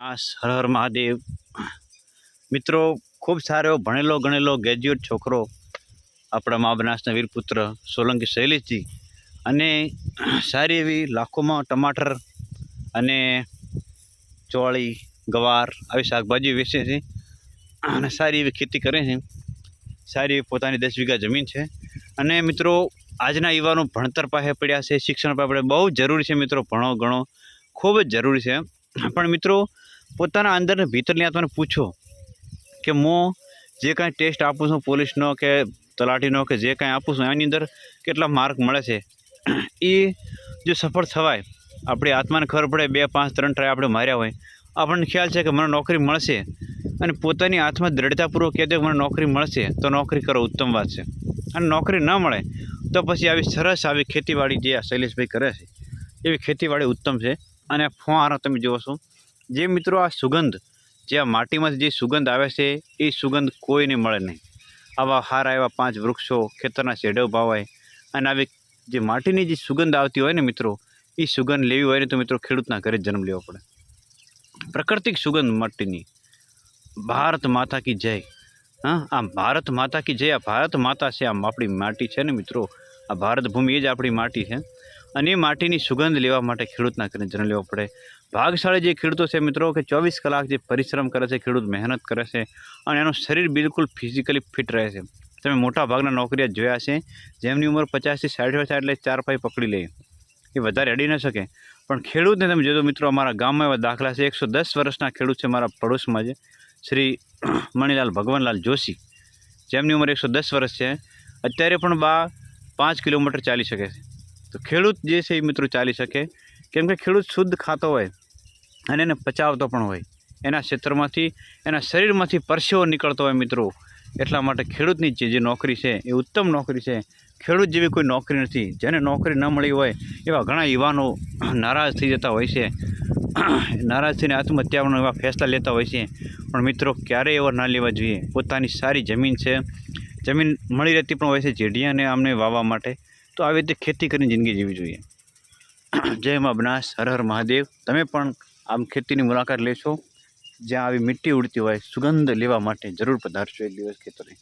આ હર મહાદેવ. મિત્રો, ખૂબ સારો, ભણેલો, ગણેલો ગ્રેજ્યુએટ છોકરો આપણા મા બનાસના વીરપુત્ર સોલંકી શૈલેષજી. અને સારી એવી લાખોમાં ટમાટર અને ચોળી, ગવાર આવી શાકભાજી વેચે છે અને સારી એવી ખેતી કરે છે. સારી એવી પોતાની દસ વીઘા જમીન છે. અને મિત્રો, આજના યુવાનો ભણતર પાસે પડ્યા છે, શિક્ષણ પાસે પડ્યા બહુ જરૂરી છે મિત્રો ભણો, ગણો. ખૂબ જ જરૂરી છે. પણ મિત્રો, પોતાના અંદરને ભીતરની આત્માને પૂછો કે હું જે કાંઈ ટેસ્ટ આપું છું પોલીસનો કે તલાટીનો કે જે કાંઈ આપું છું, એની અંદર કેટલા માર્ક મળે છે? એ જો સફળ થવાય, આપણી આત્માને ખબર પડે, બે, પાંચ, ત્રણ ટ્રાય આપણે માર્યા હોય, આપણને ખ્યાલ છે કે મને નોકરી મળશે અને પોતાની આત્મા દ્રઢતાપૂર્વક કહે કે મને નોકરી મળશે, તો નોકરી કરો, ઉત્તમ વાત છે. અને નોકરી ન મળે, તો પછી આવી સરસ, આવી ખેતીવાડી જે આ શૈલેષભાઈ કરે છે, એવી ખેતીવાડી ઉત્તમ છે. અને ફુહારો તમે જુઓ જે મિત્રો આ સુગંધ, જે આ માટીમાંથી જે સુગંધ આવે છે, એ સુગંધ કોઈને મળે નહીં. આવા હારા એવા પાંચ વૃક્ષો ખેતરના શેડો ભાવાય અને આવી જે માટીની જે સુગંધ આવતી હોય ને મિત્રો, એ સુગંધ લેવી હોય ને તો મિત્રો ખેડૂતના ઘરે જન્મ લેવો પડે. પ્રાકૃતિક સુગંધ માટીની. ભારત માતા કી જય. હા, આ ભારત માતા કી જય, આ ભારત માતા છે, આમ આપણી માટી છે ને મિત્રો. આ ભારત ભૂમિ એ જ આપણી માટી છે. અને એ માટીની સુગંધ લેવા માટે ખેડૂતના કરીને જન્મ લેવો પડે. ભાગશાળી જે ખેડૂતો છે મિત્રો કે ચોવીસ કલાક જે પરિશ્રમ કરે છે, ખેડૂત મહેનત કરે છે અને એનું શરીર બિલકુલ ફિઝિકલી ફિટ રહે છે. તમે મોટા ભાગના નોકરિયા જોયા છે જેમની ઉંમર પચાસથી સાઠ વર્ષ એટલે ચાર પાઈ પકડી લે. એ વધારે અડી ન શકે. પણ ખેડૂતને તમે જોજો મિત્રો, અમારા ગામમાં એવા દાખલા છે, એકસો દસ વર્ષના ખેડૂત છે મારા પડોશમાં છે શ્રી મણિલાલ ભગવાનલાલ જોશી. જેમની ઉંમર એકસો દસ વર્ષ છે. અત્યારે પણ બા પાંચ કિલોમીટર ચાલી શકે છે. તો ખેડૂત જે છે એ મિત્રો ચાલી શકે. કેમ કે ખેડૂત શુદ્ધ ખાતો હોય અને એને પચાવતો પણ હોય. એના ક્ષેત્રમાંથી, એના શરીરમાંથી પરસેવો નીકળતો હોય મિત્રો. એટલા માટે ખેડૂતની જે જે નોકરી છે, એ ઉત્તમ નોકરી છે. ખેડૂત જેવી કોઈ નોકરી નથી. જેને નોકરી ન મળી હોય, એવા ઘણા યુવાનો નારાજ થઈ જતા હોય છે. નારાજ થઈને આત્મહત્યાનો એવા ફેસલા લેતા હોય છે. પણ મિત્રો, ક્યારેય એવા ના લેવા જોઈએ. પોતાની સારી જમીન છે. જમીન મળી રહેતી પણ હોય છે. જેડિયાને આમને વાવવા માટે. તો આવી રીતે ખેતી કરીને જિંદગી જીવવી જોઈએ. જય મા બનાસ, હર હર મહાદેવ. તમે પણ આમ ખેતીની મુલાકાત લેશો. જ્યાં આવી મીઠી ઉડતી હોય, સુગંધ લેવા માટે જરૂર પધારશો એક દિવસ ખેતરે.